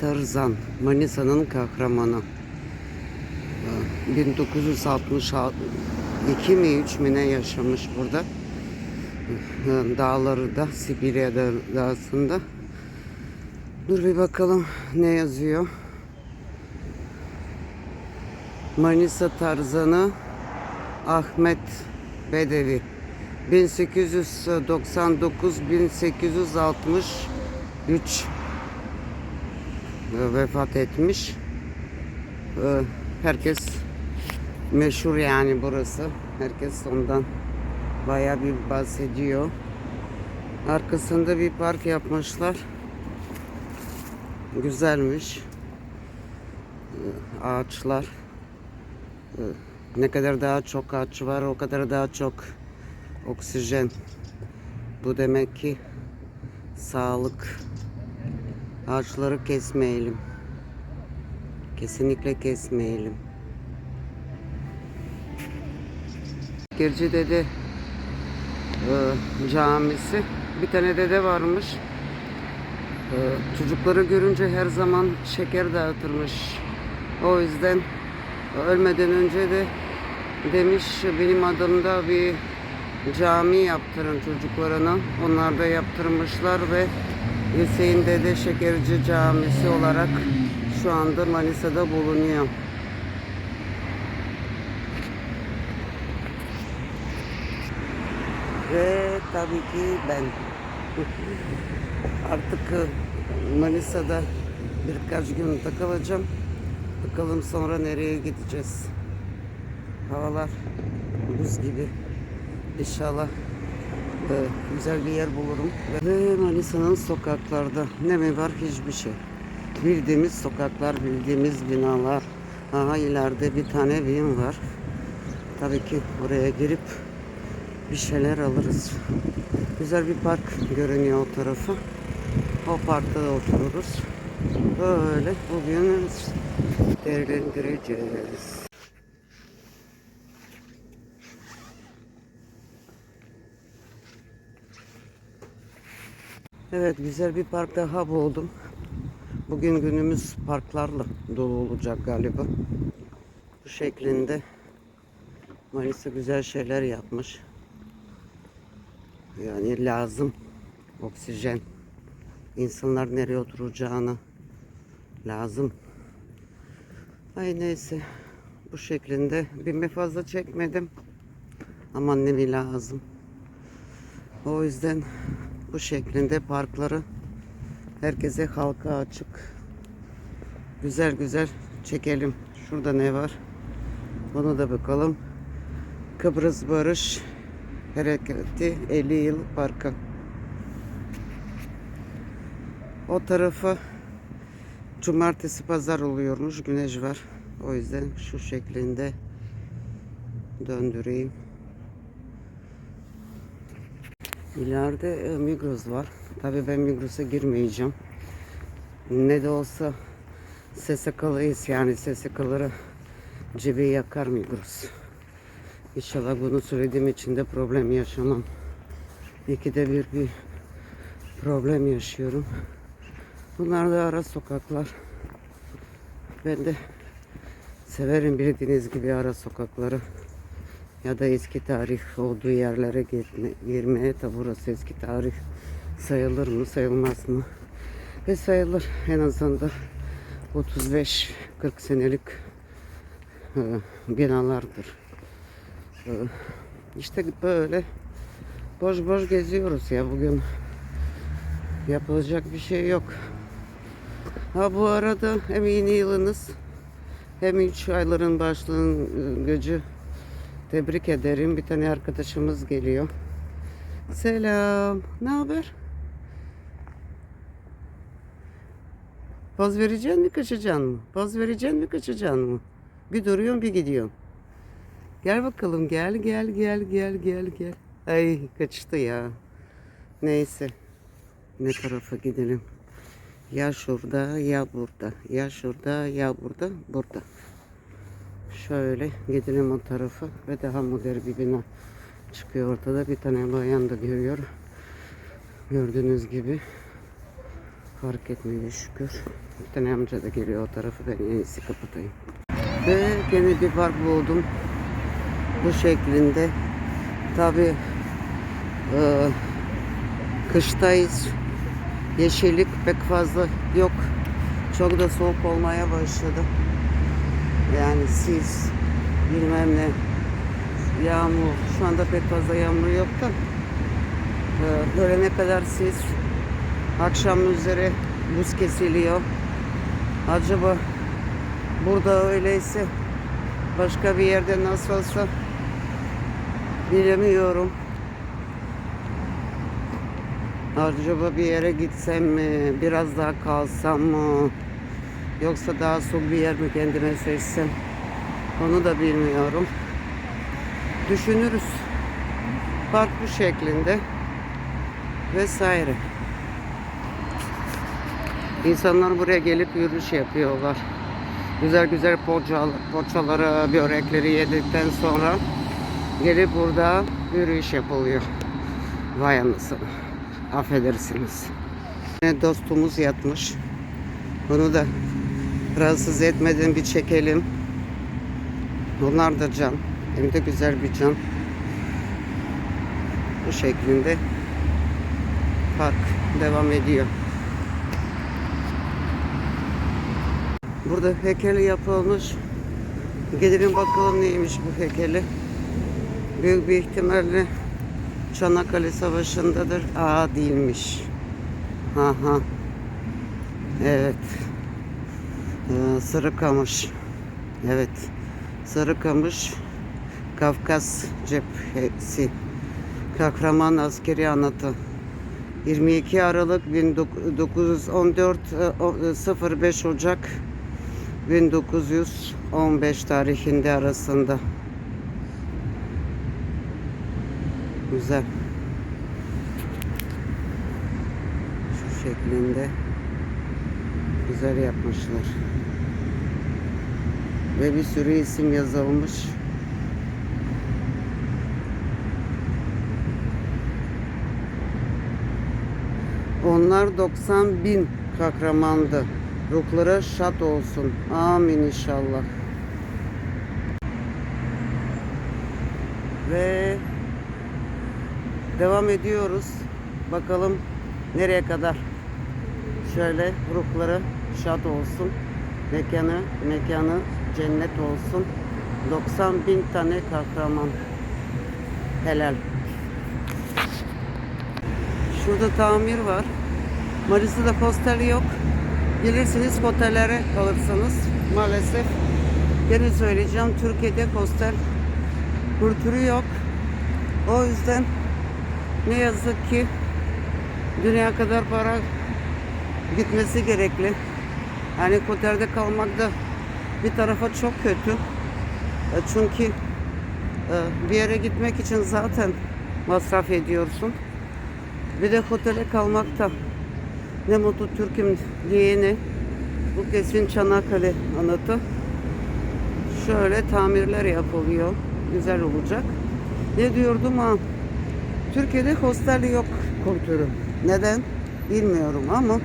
Tarzan, Manisa'nın kahramanı. Ee, 1962 mi 3 mi ne yaşamış burada. Ee, Dağları da Sibirya da- dağısında. Dur bir bakalım ne yazıyor. Manisa Tarzanı Ahmet Bedevi 1899-1863 e, vefat etmiş. E, Herkes meşhur yani burası. Herkes ondan bayağı bir bahsediyor. Arkasında bir park yapmışlar. Güzelmiş. E, Ağaçlar. Ne kadar daha çok ağaç var o kadar daha çok oksijen. Bu demek ki sağlık. Ağaçları kesmeyelim. Kesinlikle kesmeyelim. Gerci Dede e, camisi. Bir tane dede varmış. E, çocukları görünce her zaman şeker dağıtırmış. O yüzden ölmeden önce de demiş benim adımda bir cami yaptırın çocuklarına. Onlar da yaptırmışlar ve Hüseyin Dede Şekerci Camisi olarak şu anda Manisa'da bulunuyor. Ve tabii ki ben. Artık e, Manisa'da birkaç gün takılacağım. Bakalım sonra nereye gideceğiz. Havalar buz gibi. İnşallah güzel bir yer bulurum. Ve Manisa'nın sokaklarda ne mi var hiçbir şey. Bildiğimiz sokaklar, bildiğimiz binalar. Aha ileride bir tane BİM var. Tabii ki oraya girip bir şeyler alırız. Güzel bir park görünüyor o tarafı. O parkta da otururuz. Böyle bugün değerlendireceğiz. Evet güzel bir park daha buldum. Bugün günümüz parklarla dolu olacak galiba. Bu şeklinde Manisa güzel şeyler yapmış. Yani lazım oksijen. İnsanlar nereye oturacağını lazım. Ay neyse bu şeklinde bir fazla çekmedim. Ama ne lazım. O yüzden bu şeklinde parkları herkese halka açık. Güzel güzel çekelim. Şurada ne var? Bunu da bakalım. Kıbrıs Barış Hareketi 50 yıl parkı. O tarafa cumartesi pazar oluyormuş. Güneş var. O yüzden şu şeklinde döndüreyim. İleride e, Migros var. Tabii ben Migros'a girmeyeceğim. Ne de olsa SSK'lıyız yani SSK'ları cebi yakar Migros. İnşallah bunu söylediğim için de problem yaşamam. İkide bir bir problem yaşıyorum. Bunlar da ara sokaklar. Ben de severim bildiğiniz gibi ara sokakları. Ya da eski tarih olduğu yerlere gitme, girmeye. Tabi burası eski tarih sayılır mı sayılmaz mı? Ve sayılır en azından 35-40 senelik e, binalardır. E, işte böyle boş boş geziyoruz ya bugün. Yapılacak bir şey yok. Ha bu arada hem yeni yılınız hem 3 ayların başlangıcı tebrik ederim. Bir tane arkadaşımız geliyor. Selam. Ne haber? Poz vereceksin mi kaçacaksın mı? Poz vereceksin mi kaçacaksın mı? Bir duruyorsun bir gidiyorsun. Gel bakalım gel gel gel gel gel gel. Ay kaçtı ya. Neyse. Ne tarafa gidelim? Ya şurada ya burada. Ya şurada ya burada. Burada. Şöyle gidelim o tarafa ve daha modern bir bina çıkıyor ortada. Bir tane bayan da görüyor. Gördüğünüz gibi. fark etmedi şükür. Bir tane amca da geliyor o tarafı ben en iyisi kapatayım. Ve bir park buldum. Bu şeklinde. Tabi kıştayız. Yeşillik pek fazla yok. Çok da soğuk olmaya başladı. Yani sis, bilmem ne, yağmur. Şu anda pek fazla yağmur yok da. Ee, öğlene kadar sis. Akşam üzeri buz kesiliyor. Acaba burada öyleyse başka bir yerde nasıl olsa bilemiyorum. Acaba bir yere gitsem mi? Biraz daha kalsam mı? Yoksa daha soğuk bir yer mi kendime seçsem? Onu da bilmiyorum. Düşünürüz. Park bu şeklinde. Vesaire. İnsanlar buraya gelip yürüyüş yapıyorlar. Güzel güzel poğaçaları, börekleri yedikten sonra gelip burada yürüyüş yapılıyor. Vay anasını. Affedersiniz. Dostumuz yatmış. Bunu da rahatsız etmeden bir çekelim. Bunlar da can. Hem de güzel bir can. Bu şeklinde park devam ediyor. Burada heykeli yapılmış. Gidelim bakalım neymiş bu heykeli. Büyük bir ihtimalle Çanakkale Savaşı'ndadır. Aa değilmiş. Aha. Evet. Ee, Sarıkamış. Evet. Sarıkamış. Kafkas cephesi. Kahraman askeri anıtı. 22 Aralık 1914 e, 05 Ocak 1915 tarihinde arasında. Güzel. Şu şeklinde güzel yapmışlar. Ve bir sürü isim yazılmış. Onlar 90 bin kahramandı. Ruhlara şat olsun. Amin inşallah. Ve devam ediyoruz. Bakalım nereye kadar. Şöyle ruhları şad olsun. Mekanı, mekanı cennet olsun. 90 bin tane kahraman. Helal. Şurada tamir var. Manisa'da posteli yok. Gelirsiniz otellere kalırsınız. Maalesef. Gene söyleyeceğim Türkiye'de hostel kültürü yok. O yüzden ne yazık ki dünya kadar para gitmesi gerekli. Yani otelde kalmak da bir tarafa çok kötü. E, Çünkü e, bir yere gitmek için zaten masraf ediyorsun. Bir de otele kalmakta ne mutlu Türk'üm diyeni. Bu kesin Çanakkale anıtı. Şöyle tamirler yapılıyor. Güzel olacak. Ne diyordum ha? Türkiye'de hostel yok kültürü. Neden? Bilmiyorum ama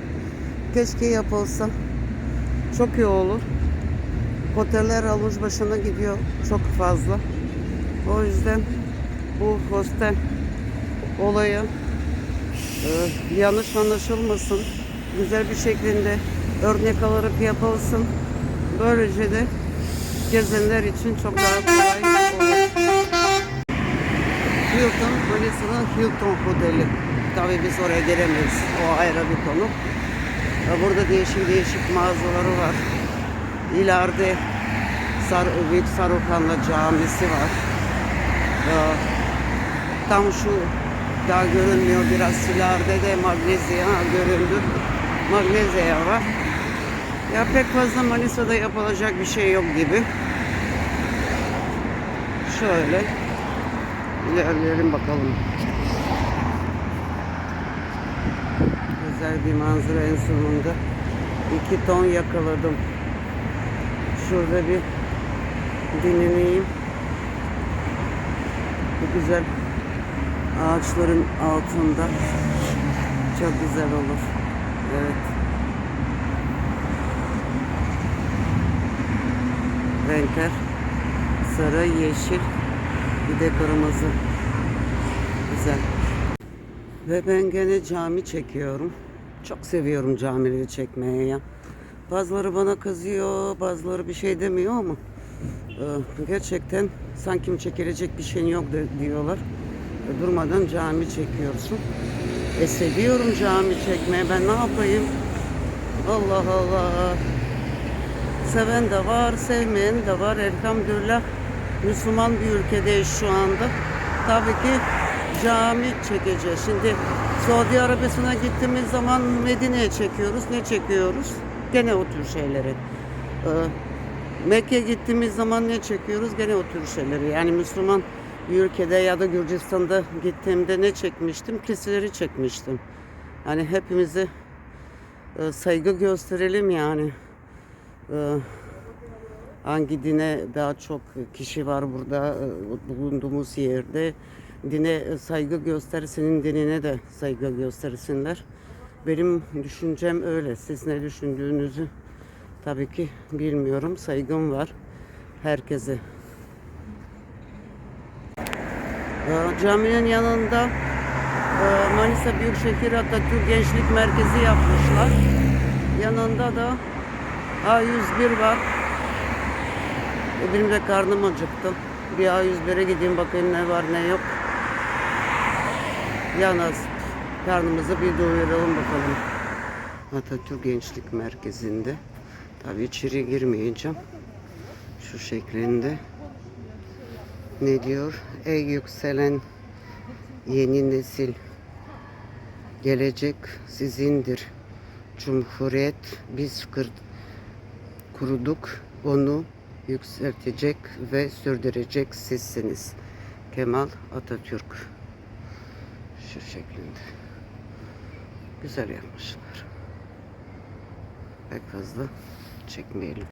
keşke yapılsa. Çok iyi olur. Oteller almış başına gidiyor çok fazla. O yüzden bu hostel olayı ee, yanlış anlaşılmasın. Güzel bir şekilde örnek alarak yapılsın. Böylece de gezenler için çok daha kolay olur. Hilton, Manisa'nın Hilton Oteli. Tabii biz oraya giremeyiz. O ayrı bir konu. Burada değişik değişik mağazaları var. İleride Sar, Büyük Saruhanlı Camisi var. Ee, Tam şu daha görünmüyor biraz ileride de Magnezya göründü. Magnezya var. Ya pek fazla Manisa'da yapılacak bir şey yok gibi. Şöyle ilerleyelim bakalım. Güzel bir manzara en sonunda. İki ton yakaladım. Şurada bir dinleneyim. Bu güzel ağaçların altında çok güzel olur. Evet. Renkler sarı, yeşil, bir de kırmızı. Güzel. Ve ben gene cami çekiyorum. Çok seviyorum camileri çekmeye ya. Bazıları bana kızıyor, bazıları bir şey demiyor ama e, gerçekten sanki çekilecek bir şeyin yok diyorlar. E, durmadan cami çekiyorsun. E seviyorum cami çekmeye. Ben ne yapayım? Allah Allah. Seven de var, sevmeyen de var. Elhamdülillah Müslüman bir ülkedeyiz şu anda. Tabii ki cami çekeceğiz. Şimdi Suudi Arabistan'a gittiğimiz zaman Medine'ye çekiyoruz. Ne çekiyoruz? Gene o tür şeyleri. Ee, Mekke'ye gittiğimiz zaman ne çekiyoruz? Gene o tür şeyleri. Yani Müslüman bir ülkede ya da Gürcistan'da gittiğimde ne çekmiştim? Kiliseleri çekmiştim. Hani hepimize e, saygı gösterelim yani. Ee, hangi dine daha çok kişi var burada e, bulunduğumuz yerde dine saygı göster senin dinine de saygı göstersinler. Benim düşüncem öyle. Siz ne düşündüğünüzü tabii ki bilmiyorum. Saygım var herkese. Ee, Caminin yanında e, Manisa Büyükşehir Atatürk Gençlik Merkezi yapmışlar. Yanında da A101 var. E, Benim de karnım acıktı. Bir A101'e gideyim bakayım ne var ne yok. Ya nasip. Karnımızı bir doyuralım bakalım. Atatürk Gençlik Merkezi'nde. Tabii içeri girmeyeceğim. Şu şeklinde. Ne diyor? Ey yükselen yeni nesil. Gelecek sizindir. Cumhuriyet biz kır, kuruduk. Onu yükseltecek ve sürdürecek sizsiniz. Kemal Atatürk. Şu şeklinde. Güzel yapmışlar. Pek fazla çekmeyelim.